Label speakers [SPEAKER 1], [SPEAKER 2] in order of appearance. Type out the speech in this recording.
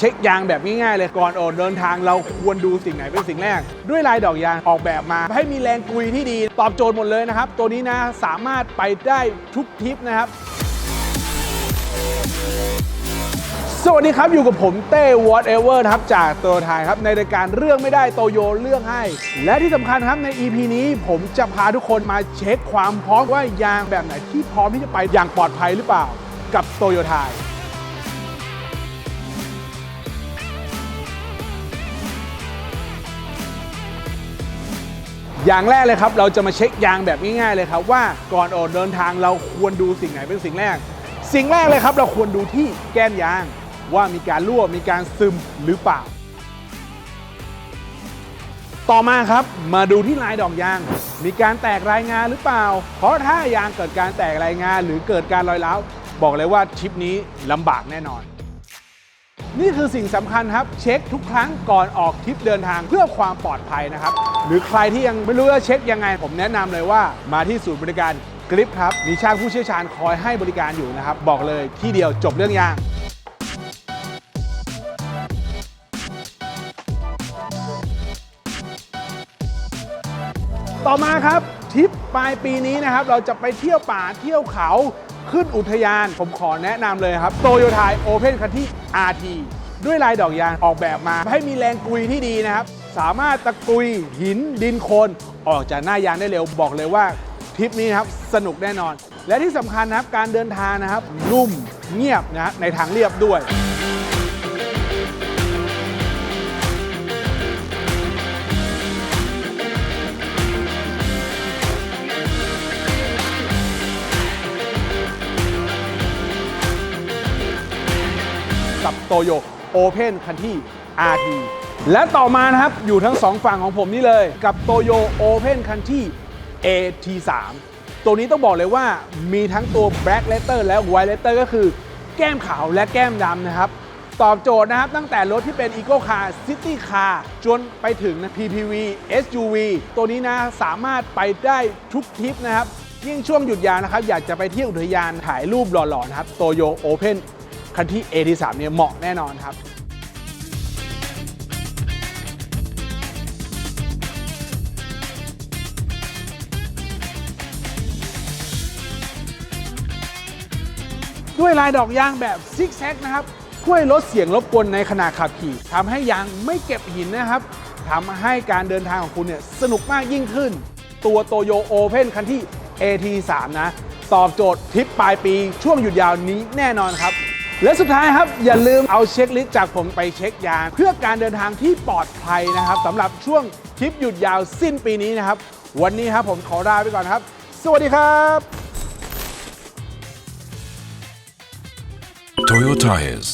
[SPEAKER 1] เช็คยางแบบง่ายๆเลยก่อนออกเดินทางเราควรดูสิ่งไหนเป็นสิ่งแรก ด้วยลายดอกยางออกแบบมา ให้มีแรงกุยที่ดี ตอบโจทย์หมดเลยนะครับ ตัวนี้นะสามารถไปได้ทุกทริปนะครับ สวัสดีครับอยู่กับผมเต้ whatever นะครับจากโตโยไทยครับในรายการเรื่องไม่ได้โตโยเรื่องให้ และที่สำคัญครับใน EP นี้ผมจะพาทุกคนมาเช็คความพร้อมว่ายางแบบไหนที่พร้อมที่จะไปอย่างปลอดภัยหรือเปล่า กับโตโยไทย อย่างแรกเลยครับ เราจะมาเช็คยางแบบง่ายๆเลยครับ ว่าก่อนออกเดินทางเราควรดูสิ่งไหนเป็นสิ่งแรก สิ่งแรกเลยครับ เราควรดูที่แก้มยาง ว่ามีการรั่วมีการซึมหรือเปล่า ต่อมาครับมาดูที่ลายดอกยาง มีการแตกรายงานหรือเปล่า เพราะถ้ายางเกิดการแตกรายงานหรือเกิดการรอยร้าวบอกเลยว่าทริปนี้ลำบากแน่นอน นี่คือสิ่งสำคัญครับ เช็คทุกครั้งก่อนออกทริปเดินทางเพื่อความปลอดภัยนะครับ หรือใครที่ยังไม่รู้ว่าเช็คยังไง ผมแนะนำเลยว่ามาที่ศูนย์บริการกริปครับ มีช่างผู้เชี่ยวชาญคอยให้บริการอยู่นะครับ บอกเลยที่เดียวจบเรื่องยาง ต่อมาครับทริปปลายปีนี้นะครับ เราจะไปเที่ยวป่าเที่ยวเขา ขึ้นอุทยาน ผมขอแนะนำเลยครับโตโยไทยโอเพนคันที่ RT ด้วยลายดอกยางออกแบบมา ให้มีแรงกุยที่ดีนะครับ สามารถตะกุยหินดินโคลนออกจากหน้ายางได้เร็วบอกเลยว่าทริปนี้นครับสนุกแน่นอน และที่สำคัญนะครับการเดินทางนะครับนุ่มเงียบนะฮะในทางเรียบด้วย โตโยโอเพนคันที่ RT และต่อมานะครับ อยู่ทั้งสองฝั่งของผมนี่เลย กับโตโยโอเพนคันที่ AT3 ตัวนี้ต้องบอกเลยว่ามีทั้งตัว Black Letter และ White Letter ก็คือแก้มขาวและแก้มดำนะครับ ตอบโจทย์นะครับตั้งแต่รถที่เป็น Eco Car City Car จนไปถึงนะ PPV SUV ตัวนี้นะสามารถไปได้ทุกทริปนะครับ ยิ่งช่วงหยุดยาวนะครับ อยากจะไปเที่ยวอุทยานถ่ายรูปหล่อๆนะครับโตโยโอเพน คันที่ AT3 เนี่ยเหมาะแน่นอนครับด้วยลายดอกยางแบบซิกแซกนะครับช่วยลดเสียงรบกวนในขณะขับขี่ทำให้ยางไม่เก็บหินนะครับทำให้การเดินทางของคุณเนี่ยสนุกมากยิ่งขึ้น ตัวโตโยโอเพนคันที่ AT3 นะ ตอบโจทย์ทริปปลายปีช่วงหยุดยาวนี้แน่นอนครับ และสุดท้ายครับ อย่าลืมเอาเช็คลิสต์จากผมไปเช็คยาเพื่อการเดินทางที่ปลอดภัยนะครับสำหรับช่วงทริปหยุดยาวสิ้นปีนี้นะครับ วันนี้ครับผมขอลาไปก่อนครับ สวัสดีครับ
[SPEAKER 2] Toyo Tires